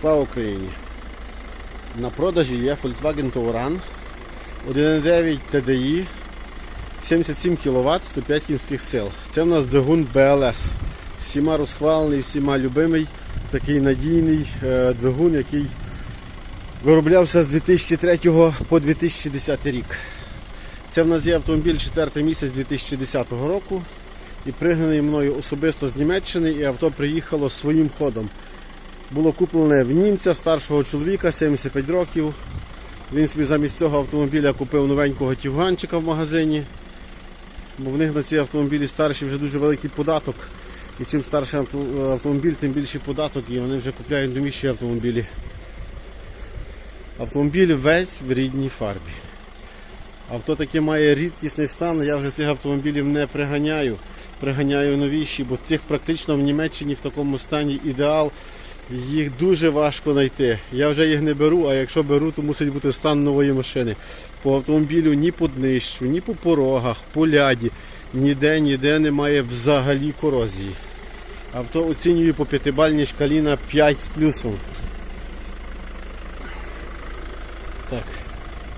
Слава Україні! На продажі є Volkswagen Touran 1.9 TDI 77 кВт, 105 кінських сил. Це в нас двигун BLS. Всіма розхвалений, всіма любимий, такий надійний е, двигун, який вироблявся з 2003 по 2010 рік. Це в нас є автомобіль 4 місяць 2010 року і пригнаний мною особисто з Німеччини, і авто приїхало своїм ходом. Було куплене в німця старшого чоловіка, 75 років. Він собі замість цього автомобіля купив новенького тівганчика в магазині. Бо в них на ці автомобілі старші вже дуже великий податок. І чим старший автомобіль, тим більший податок, і вони вже купляють новіші автомобілі. Автомобіль весь в рідній фарбі. Авто таке має рідкісний стан, я вже цих автомобілів не приганяю. Приганяю новіші, бо цих практично в Німеччині в такому стані ідеал. Їх дуже важко знайти. Я вже їх не беру, а якщо беру, то мусить бути стан нової машини. По автомобілю ні по днищу, ні по порогах, по ляді, ніде, ніде немає взагалі корозії. Авто оцінюю по п'ятибальній шкалі на 5 з плюсом. Так.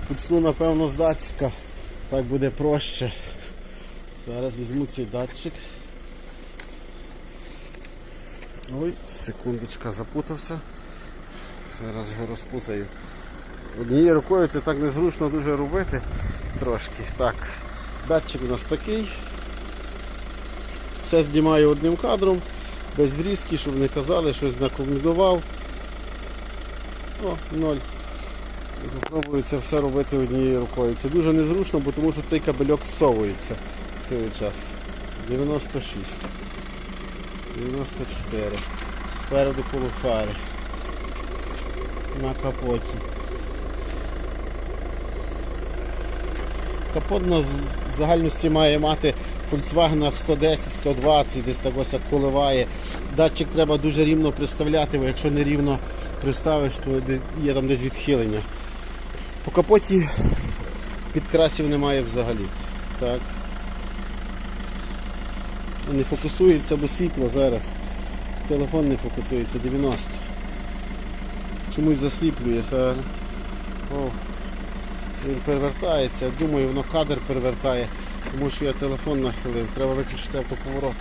Почну, напевно, з датчика. Так буде проще. Зараз візьму цей датчик. Ой, секундочка, запутався. Зараз його розпутаю. Однією рукою це так незручно дуже робити трошки. Так, датчик у нас такий. Все знімаю одним кадром, без врізки, щоб не казали, щось накомбінував. О, ноль. Попробую це все робити однією рукою. Це дуже незручно, бо тому що цей кабельок зсовується цей час. 96. 94. Спереду полуфари. На капоті. Капот на загальності має мати в Volkswagen 110, 120, десь так ось як коливає. Датчик треба дуже рівно приставляти, бо якщо не рівно приставиш, то є там десь відхилення. По капоті підкрасів немає взагалі. Так. Не фокусується, бо світло зараз. Телефон не фокусується, 90. Чомусь засліплює. О, він перевертається. Думаю, воно кадр перевертає, тому що я телефон нахилив. Треба виключити автоповорот.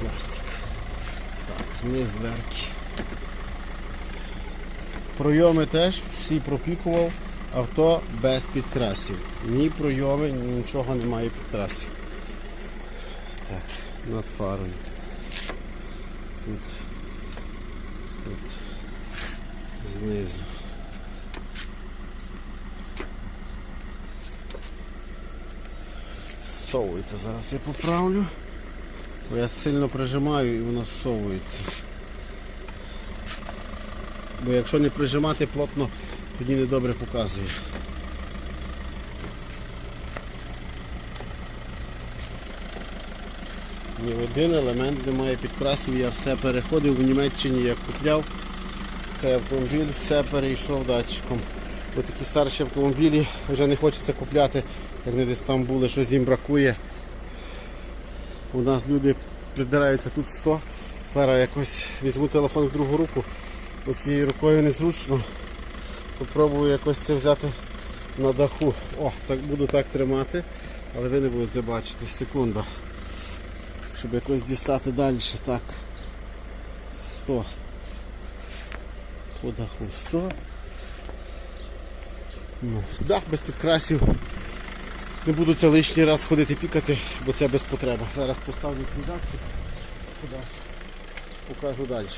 Пластик. Так, низ дверки. Пройоми теж всі пропікував. Авто без підкрасів. Ні пройоми, нічого немає підкрасів. Так, над фарою. Тут. Тут. Знизу. Совується зараз я поправлю. Бо я сильно прижимаю і воно совується. Бо якщо не прижимати плотно, тоді недобре показує. Ні один елемент немає підкрасів, я все переходив в Німеччині, як купляв цей автомобіль, все перейшов датчиком. Бо такі старші автомобілі вже не хочеться купляти, як не десь там були, щось їм бракує. У нас люди придираються тут 100. Зараз якось візьму телефон в другу руку, бо цією рукою незручно. Попробую якось це взяти на даху. О, так буду так тримати, але ви не будете бачити. Секунда. Щоб якось дістати далі. Так. 100. По даху 100. Ну, дах без підкрасів. Не буду це лишній раз ходити пікати, бо це без потреби. Зараз поставлю кудись покажу далі.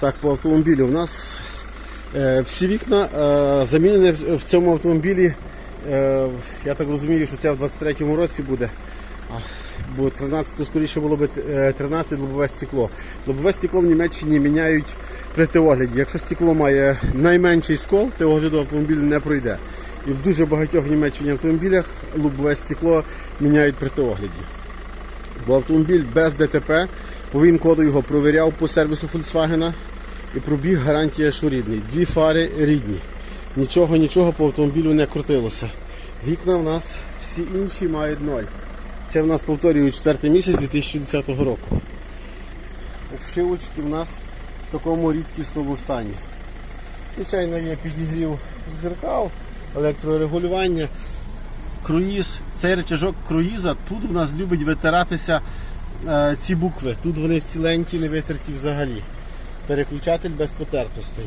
Так, по автомобілю у нас всі вікна е, замінені в цьому автомобілі. Е, я так розумію, що це в 23-му році буде. Бо 13 то скоріше було б е, 13 лобове стекло. Лобове стекло в Німеччині міняють при теогляді. Якщо стекло має найменший скол, теогляду автомобілю не пройде. І в дуже багатьох Німеччині автомобілях лобове стекло міняють при теогляді. Бо автомобіль без ДТП, по він коду його провіряв по сервісу Volkswagen і пробіг гарантія, що рідний. Дві фари рідні. Нічого, нічого по автомобілю не крутилося. Вікна в нас всі інші мають ноль. Це в нас повторюю 4 місяць 2010 року. Обшивочки в нас в такому рідкісному стані. Звичайно, є підігрів зеркал, електрорегулювання, круїз. Цей речажок круїза тут в нас любить витиратися е, ці букви. Тут вони ціленькі, не витерті взагалі. Переключатель без потертостей.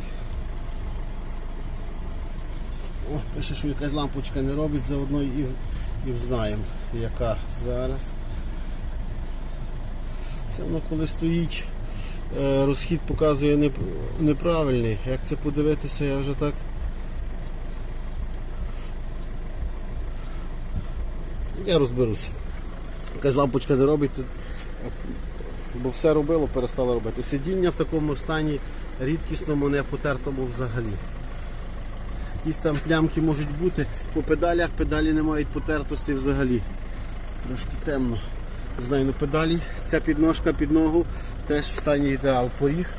О, пише, що якась лампочка не робить, заодно і, і взнаємо, яка зараз. Це воно коли стоїть, е, розхід показує неправильний. Як це подивитися, я вже так. Я розберуся. Якась лампочка не робить, бо все робило, перестало робити. Сидіння в такому стані рідкісному, не потертому взагалі. Якісь там плямки можуть бути. По педалях педалі не мають потертості взагалі. Трошки темно. Знаю, на педалі ця підножка під ногу теж в стані ідеал. Поріг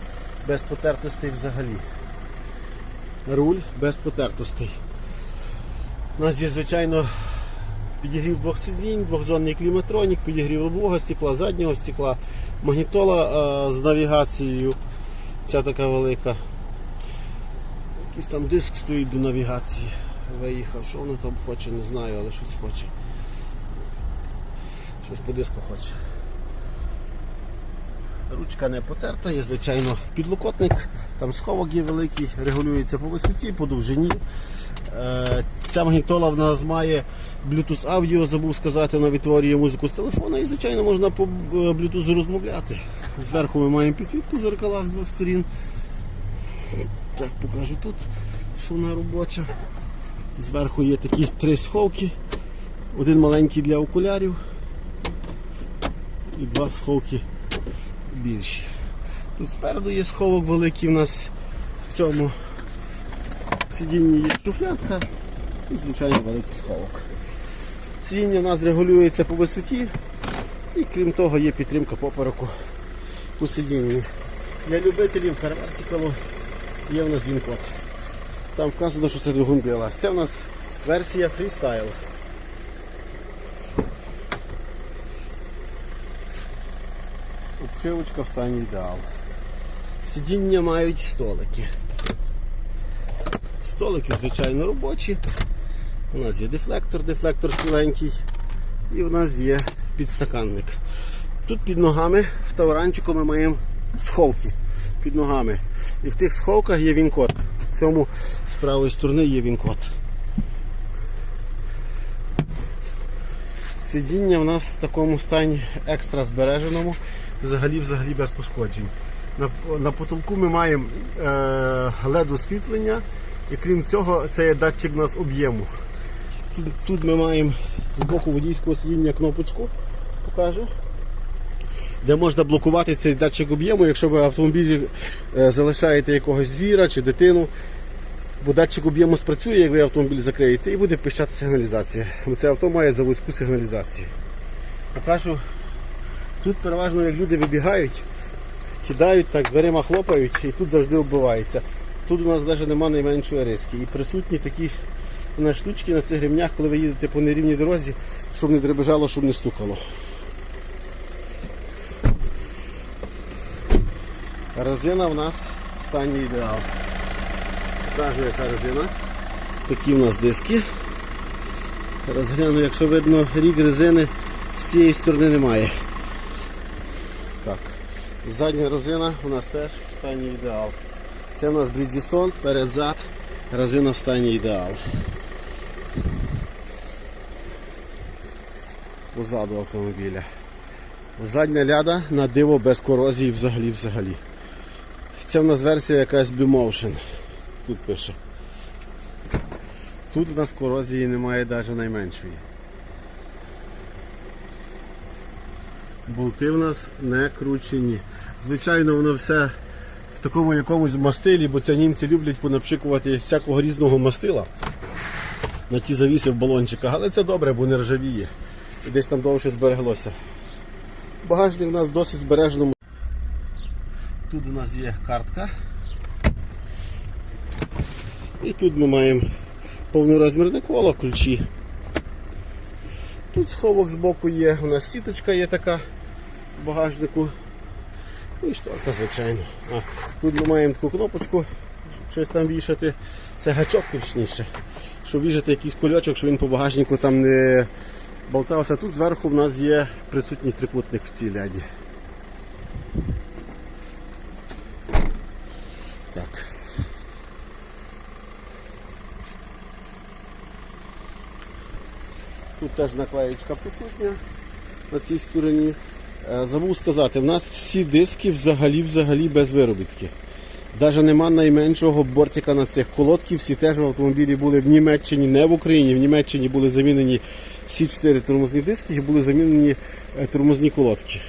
без потертостей взагалі. Руль без потертостей. У нас є, звичайно, підігрів двох сидінь, двохзонний кліматронік, підігрів лобового стекла, заднього стекла, магнітола е, з навігацією. Ця така велика. Якийсь там диск стоїть до навігації. Виїхав. Що воно там хоче, не знаю, але щось хоче. Щось по диску хоче. Ручка не потерта, є, звичайно, підлокотник, там сховок є великий, регулюється по висоті, по довжині. Е, Ця магнітола в нас має Bluetooth аудіо, забув сказати, вона відтворює музику з телефона і, звичайно, можна по е, Bluetooth розмовляти. Зверху ми маємо підсвітку в зеркалах з двох сторін. Так, покажу тут, що вона робоча. Зверху є такі три сховки. Один маленький для окулярів і два сховки більші. Тут спереду є сховок великий у нас в цьому сидінні є шуфлятка і звичайно великий сховок. Сидіння у нас регулюється по висоті і крім того є підтримка попереку у сидінні. Для любителів карвертикалу є у нас він код. Там вказано, що це двигун BLS. Це у нас версія Freestyle. Обшивочка в стані ідеал. Сидіння мають столики. Столики, звичайно, робочі. У нас є дефлектор, дефлектор ціленький. І в нас є підстаканник. Тут під ногами в тавранчику ми маємо сховки під ногами. І в тих сховках є він-код. В цьому з правої сторони є він-код. Сидіння в нас в такому стані екстра збереженому, взагалі взагалі без пошкоджень. На, на потолку ми маємо е, LED освітлення і крім цього це є датчик у нас об'єму. Тут, тут ми маємо з боку водійського сидіння кнопочку, покажу, де можна блокувати цей датчик об'єму, якщо ви в автомобілі е, залишаєте якогось звіра чи дитину. Бо датчик об'єму спрацює, як ви автомобіль закриєте, і буде пищати сигналізація. Бо Це авто має заводську сигналізацію. Покажу. Тут переважно як люди вибігають, кидають так, дверима хлопають і тут завжди вбивається. Тут у нас навіть немає найменшої риски. І присутні такі на штучки на цих ремнях, коли ви їдете по нерівній дорозі, щоб не дребежало, щоб не стукало. Резина в нас в стані ідеал. Покажу, яка резина. Такі в нас диски. Розгляну, якщо видно, рік резини з цієї сторони немає. Так. Задня резина у нас теж в стані ідеал. Це у нас Bridgestone, перед зад, резина в стані ідеал. Позаду автомобіля. Задня ляда на диво без корозії взагалі взагалі. Це в нас версія якась Blue Motion. Тут пише. Тут у нас корозії немає навіть найменшої. Болти в нас не кручені. Звичайно, воно все в такому якомусь мастилі, бо це німці люблять понапшикувати всякого різного мастила на ті завіси в балончиках. Але це добре, бо не ржавіє. І десь там довше збереглося. Багажник у нас досить збереженому. Тут у нас є картка. І тут ми маємо повнорозмірне коло, ключі. Тут сховок збоку є, у нас сіточка є така в багажнику. І шторка, звичайно. А, тут ми маємо таку кнопочку, щось там вішати. Це гачок точніше. Щоб вішати якийсь кульочок, щоб він по багажнику там не болтався. Тут зверху в нас є присутній трикутник в цій ляді. Так. Тут теж наклеєчка присутня на цій стороні. Е, Забув сказати, в нас всі диски взагалі взагалі без виробітки. Навіть нема найменшого бортика на цих колодків. Всі теж в автомобілі були в Німеччині, не в Україні. В Німеччині були замінені всі чотири тормозні диски і були замінені е, тормозні колодки.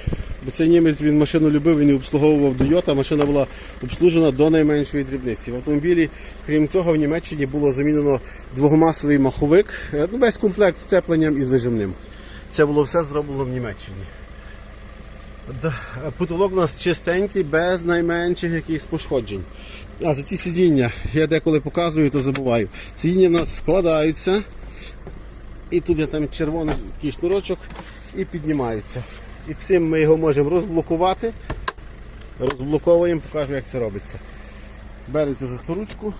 Бо цей німець він машину любив, він і обслуговував Toyota, машина була обслужена до найменшої дрібниці. В автомобілі, крім цього, в Німеччині було замінено двогмасовий маховик, е, ну, весь комплект з цепленням і з вижимним. Це було все зроблено в Німеччині. Потолок у нас чистенький, без найменших якихось пошкоджень. А за ці сидіння, я деколи показую, то забуваю. Сидіння в нас складаються. І тут є там червоний шнурочок і піднімається. І цим ми його можемо розблокувати. Розблоковуємо, покажу, як це робиться. Береться за ту ручку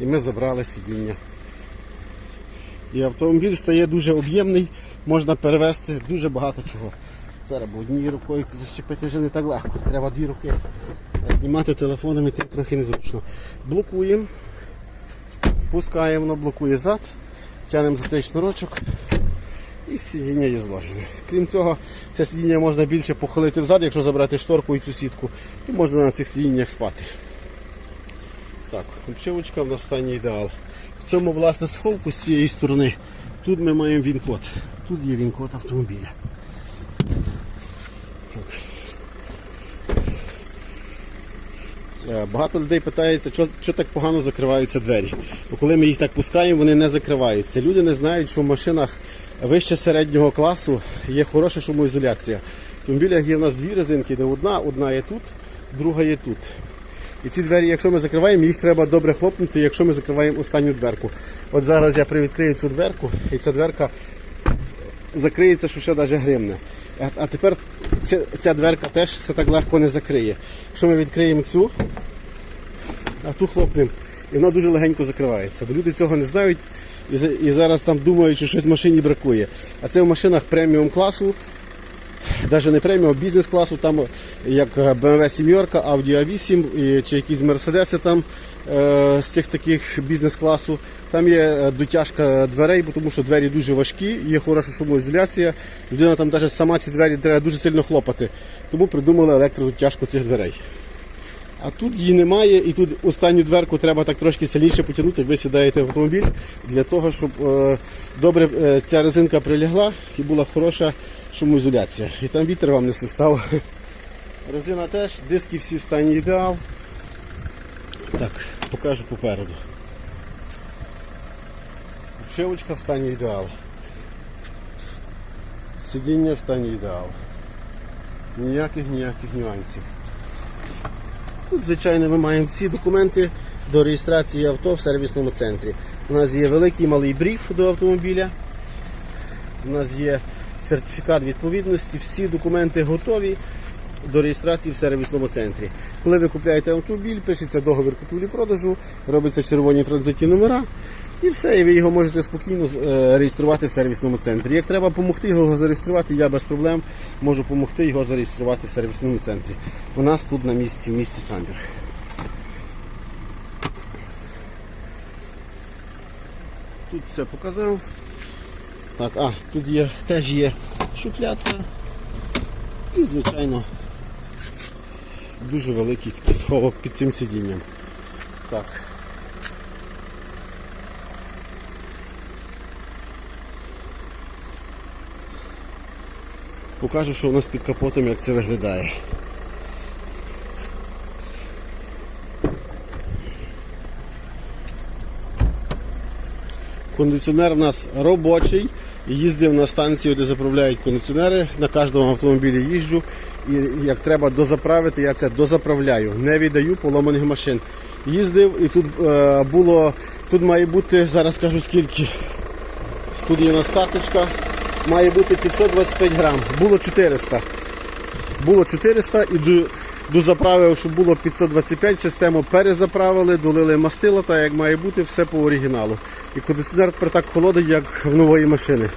і ми забрали сидіння. І автомобіль стає дуже об'ємний, можна перевезти дуже багато чого. Зараз бо однією рукою це защепити вже не так легко. Треба дві руки. А знімати телефонами тим трохи незручно. Блокуємо, пускаємо, воно блокує зад, тягнемо за цей шнурочок і сидіння є зложене. Крім цього, це сидіння можна більше похилити взад, якщо забрати шторку і цю сітку, і можна на цих сидіннях спати. Так, обшивочка в нас ідеал. В цьому власне сховку з цієї сторони. Тут ми маємо він-код. Тут є він-код автомобіля. Багато людей питається, що, що так погано закриваються двері. Бо коли ми їх так пускаємо, вони не закриваються. Люди не знають, що в машинах вище середнього класу є хороша шумоізоляція. В автомобілях є в нас дві резинки, не одна, одна є тут, друга є тут. І ці двері, якщо ми закриваємо, їх треба добре хлопнути, якщо ми закриваємо останню дверку. От зараз я привідкрию цю дверку, і ця дверка закриється, що ще навіть гримне. А тепер ця, ця дверка теж все так легко не закриє. Якщо ми відкриємо цю, а ту хлопнемо, і вона дуже легенько закривається. Бо люди цього не знають і, і зараз там думають, що щось в машині бракує. А це в машинах преміум класу, навіть не преміум, а бізнес-класу, там як BMW 7, Audi A8 і, чи якісь Мерседеси там е, з тих таких бізнес-класу. Там є е, дотяжка дверей, тому що двері дуже важкі, є хороша шумоізоляція. Людина там навіть сама ці двері треба дуже сильно хлопати. Тому придумали електродотяжку цих дверей. А тут її немає, і тут останню дверку треба так трошки сильніше потягнути. Ви сідаєте в автомобіль для того, щоб е, добре е, ця резинка прилягла і була хороша шумоізоляція. І там вітер вам не свистав. Резина теж, диски всі в стані ідеал. Так, покажу попереду. Обшивочка в стані ідеал. Сидіння в стані ідеал. Ніяких ніяких нюансів. Тут, звичайно, ми маємо всі документи до реєстрації авто в сервісному центрі. У нас є великий малий бриф до автомобіля. У нас є сертифікат відповідності, всі документи готові до реєстрації в сервісному центрі. Коли ви купуєте автомобіль, пишеться договір купівлі-продажу, робиться червоні транзитні номера. І все, і ви його можете спокійно е, реєструвати в сервісному центрі. Як треба допомогти його зареєструвати, я без проблем можу допомогти його зареєструвати в сервісному центрі. У нас тут на місці, в місті Самбір. Тут все показав. Так, а, тут є, теж є шуфлядка. І, звичайно, дуже великий такий сховок під цим сидінням. Так. Покажу, що у нас під капотом, як це виглядає. Кондиціонер у нас робочий. Їздив на станцію, де заправляють кондиціонери. На кожному автомобілі їжджу. І як треба дозаправити, я це дозаправляю. Не віддаю поломаних машин. Їздив і тут е, було, тут має бути, зараз скажу скільки. Тут є у нас карточка має бути 525 грам. Було 400. Було 400 і до, дозаправив, щоб було 525, систему перезаправили, долили мастило, та як має бути, все по оригіналу. І кондиціонер тепер так холодить, як в нової машини.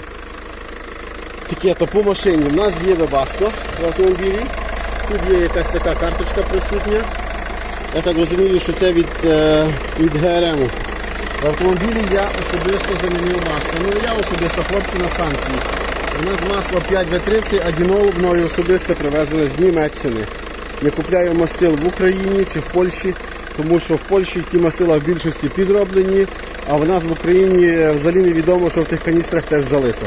Таке то по машині. У нас є вебаско в автомобілі. Тут є якась така карточка присутня. Я так розумію, що це від, е, від ГРМ. Автомобілі я особисто замінив масло. Ну я особисто хлопці на станції. У нас масло 5В30, а дінол мною особисто привезли з Німеччини. Не купляю мастил в Україні чи в Польщі, тому що в Польщі ті мастила в більшості підроблені, а в нас в Україні взагалі невідомо, що в тих каністрах теж залито.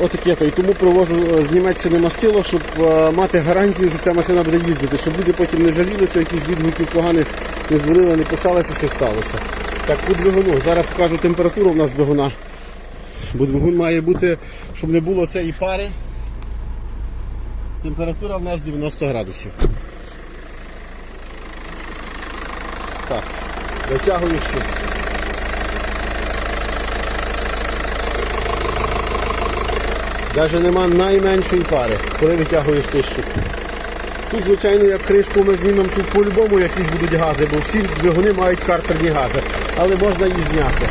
Отаке то. І тому привожу е, з Німеччини мастило, щоб е, мати гарантію, що ця машина буде їздити, щоб люди потім не жалілися, якісь відгуків поганих не дзвонили, не писалися, що сталося. Так, по двигуну. Зараз покажу температуру в нас двигуна. Бо двигун має бути, щоб не було цієї пари. Температура в нас 90 градусів. Так, витягую щуп. Навіть нема найменшої пари, коли витягуєш цей щуп. Тут, звичайно, як кришку ми знімемо тут по-любому якісь будуть гази, бо всі двигуни мають картерні гази, але можна її зняти.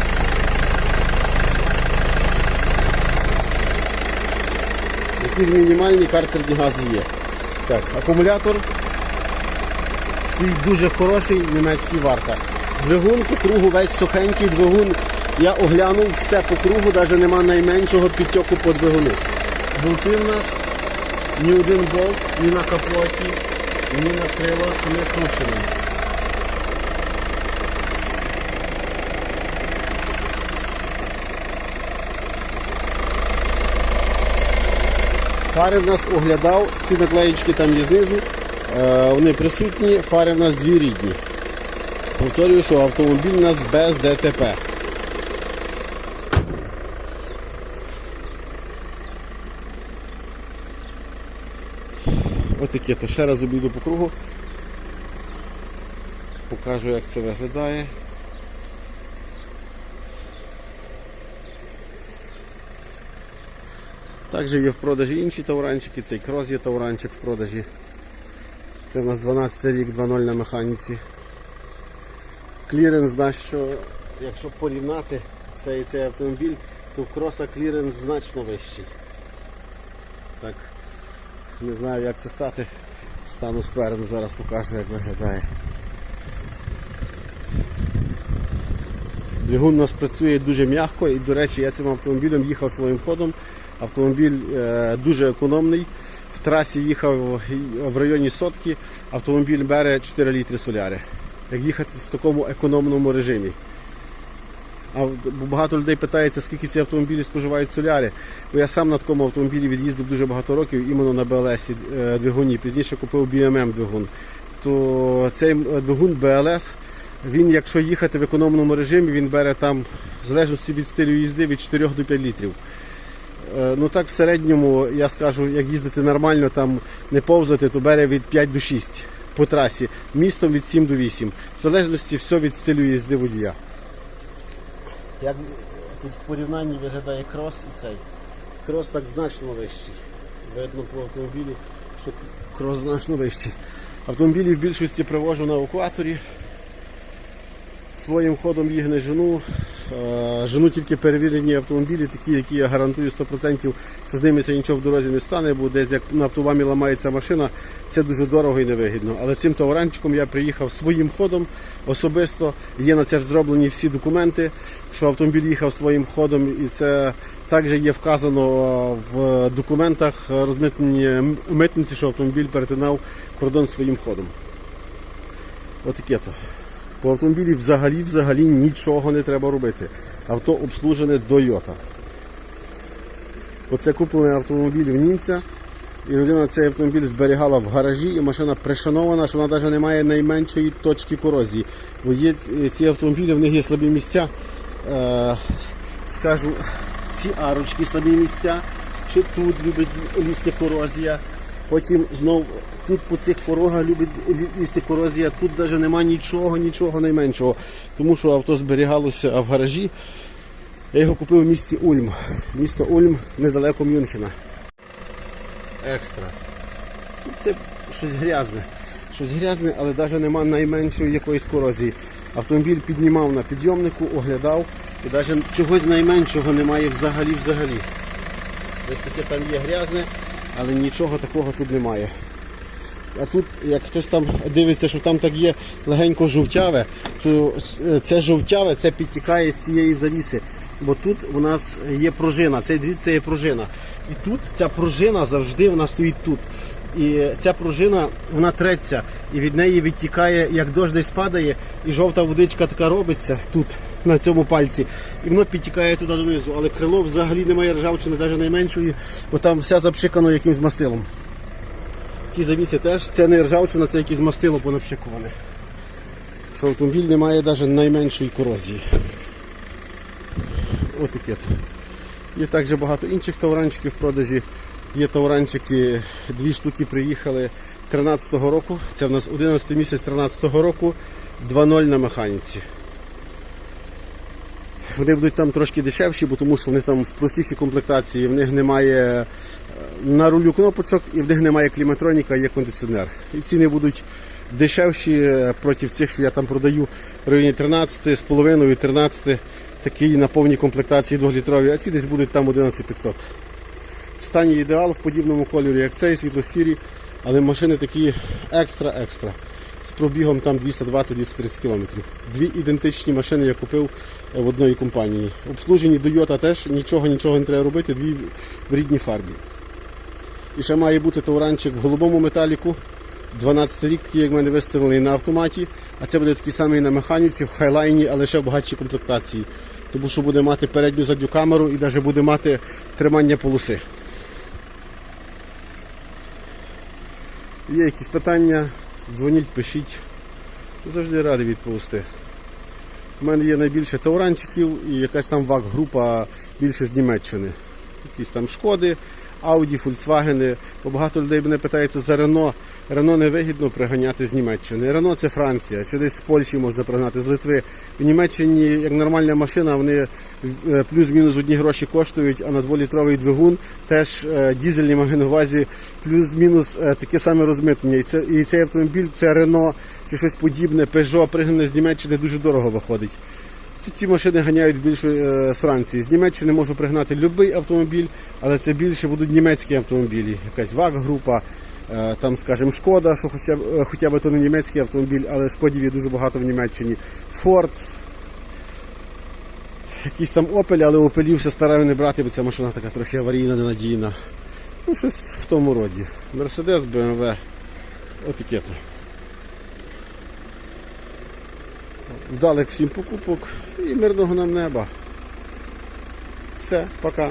Якісь мінімальні картерні гази є. Так, акумулятор стоїть дуже хороший німецький варта. Двигун по кругу весь сухенький, двигун я оглянув все по кругу, навіть нема найменшого підтьоку по двигуну. Болти в нас ні один болт, ні на капоті, ні на крилах не кручений. Фари в нас оглядав, ці наклеїчки там є знизу, е, вони присутні, фари в нас дві рідні. Повторюю, що автомобіль у нас без ДТП. Отаке, то ще раз обійду по кругу. Покажу, як це виглядає. Також є в продажі інші тауранчики, цей крос є тауранчик в продажі. Це у нас 12 рік 2.0 на механіці. Кліренс що якщо порівняти цей, цей автомобіль, то в кроса кліренс значно вищий. Так, не знаю як це стати. Стану спереду, зараз покажу як виглядає. Двигун у нас працює дуже м'яко і, до речі, я цим автомобілем їхав своїм ходом. Автомобіль е, дуже економний. В трасі їхав в районі сотки, автомобіль бере 4 літри соляри. Як їхати в такому економному режимі. А багато людей питається, скільки ці автомобілі споживають соляри. Бо я сам на такому автомобілі від'їздив дуже багато років, іменно на БЛС е, двигуні. Пізніше купив BMM двигун. То цей двигун БЛС, він, якщо їхати в економному режимі, він бере там, в залежності від стилю їзди, від 4 до 5 літрів. Е, Ну так в середньому, я скажу, як їздити нормально, там не повзати, то бере від 5 до 6 по трасі, містом від 7 до 8. В залежності все від стилю їзди водія. Як тут в порівнянні виглядає крос і цей. Крос так значно вищий. Видно по автомобілі, що крос значно вищий. Автомобілі в більшості привожу на евакуаторі. Своїм ходом їх не жену. Е, Жену тільки перевірені автомобілі, такі, які я гарантую 100%, що з ними нічого в дорозі не стане, бо десь як на автовамі ламається машина, це дуже дорого і невигідно. Але цим товаранчиком я приїхав своїм ходом особисто. Є на це зроблені всі документи, що автомобіль їхав своїм ходом, і це також є вказано в документах розмитнені митниці, що автомобіль перетинав кордон своїм ходом. Отаке то. По автомобілі взагалі взагалі нічого не треба робити. Авто обслужене до йота. Оце куплений автомобіль в німця. І людина цей автомобіль зберігала в гаражі, і машина пришанована, що вона навіть не має найменшої точки корозії. Бо є ці автомобілі, в них є слабі місця. Е, скажу, ці арочки слабі місця, чи тут любить лізти корозія. Потім знов тут по цих порогах любить лізти корозія, тут навіть немає нічого, нічого найменшого. Тому що авто зберігалося в гаражі. Я його купив в місті Ульм. Місто Ульм недалеко Мюнхена. Екстра. Це щось грязне. Щось грязне, але навіть нема найменшої якоїсь корозії. Автомобіль піднімав на підйомнику, оглядав і навіть чогось найменшого немає взагалі взагалі. Десь таке там є грязне, але нічого такого тут немає. А тут, як хтось там дивиться, що там так є легенько жовтяве, то е, це жовтяве це підтікає з цієї завіси. Бо тут у нас є пружина, цей дріт це є пружина. І тут ця пружина завжди вона стоїть тут. І ця пружина вона треться, і від неї відтікає, як дощ десь падає, і жовта водичка така робиться тут, на цьому пальці, і воно підтікає туди донизу. Але крило взагалі немає ржавчини, навіть найменшої, бо там все запшикано якимось мастилом. Ті завіси теж це не ржавчина, це якесь мастило понапшикуване. Що автомобіль не має навіть найменшої корозії. Отаке. Є також багато інших тауранчиків в продажі. Є тауранчики, дві штуки приїхали 13-го року. Це в нас 11 місяць 13-го року, 2.0 на механіці. Вони будуть там трошки дешевші, бо тому що вони там в простішій комплектації, в них немає е, на рулю кнопочок і в них немає кліматроніка, є кондиціонер. І ціни будуть дешевші е, проти цих, що я там продаю в районі 13 з половиною 13 такі на повній комплектації 2-літрові, а ці десь будуть там 11500. В стані ідеал в подібному кольорі, як цей, світло-сірі, але машини такі екстра-екстра. З пробігом там 220-230 км. Дві ідентичні машини я купив в одної компанії. Обслужені Toyota теж нічого нічого не треба робити, дві в рідній фарбі. І ще має бути тауранчик в голубому металіку. 12 рік, такий, як в мене виставлений на автоматі, а це буде такий самий на механіці, в хайлайні, але ще в багатшій комплектації. Тому що буде мати передню задню камеру і навіть буде мати тримання полоси. Є якісь питання, дзвоніть, пишіть. Завжди радий відповісти. У мене є найбільше тауранчиків і якась там ВАК-група більше з Німеччини. Якісь там шкоди, Ауді, Фольксвагени. Бо багато людей мене питається за Рено. Рено не вигідно приганяти з Німеччини. Рено це Франція, чи десь з Польщі можна пригнати, з Литви. В Німеччині як нормальна машина, вони е, плюс-мінус одні гроші коштують, а на дволітровий двигун теж е, дізельні маю на увазі плюс-мінус е, таке саме розмитнення. І, це, і цей автомобіль, це Рено чи щось подібне, Peugeot, пригнане з Німеччини дуже дорого виходить. Ці, ці машини ганяють більше з Франції. З Німеччини можу пригнати будь-який автомобіль, але це більше будуть німецькі автомобілі. Якась ВАГ-група, там, скажімо, Шкода, що хоча б, е, хоча б то не німецький автомобіль, але Шкодів є дуже багато в Німеччині. Форд. Якісь там Opel, але все стараю не брати, бо ця машина така трохи аварійна, ненадійна. Ну, щось в тому роді. Мерседес, BMW. Отаке то. Вдалих всім покупок і мирного нам неба. Все, пока.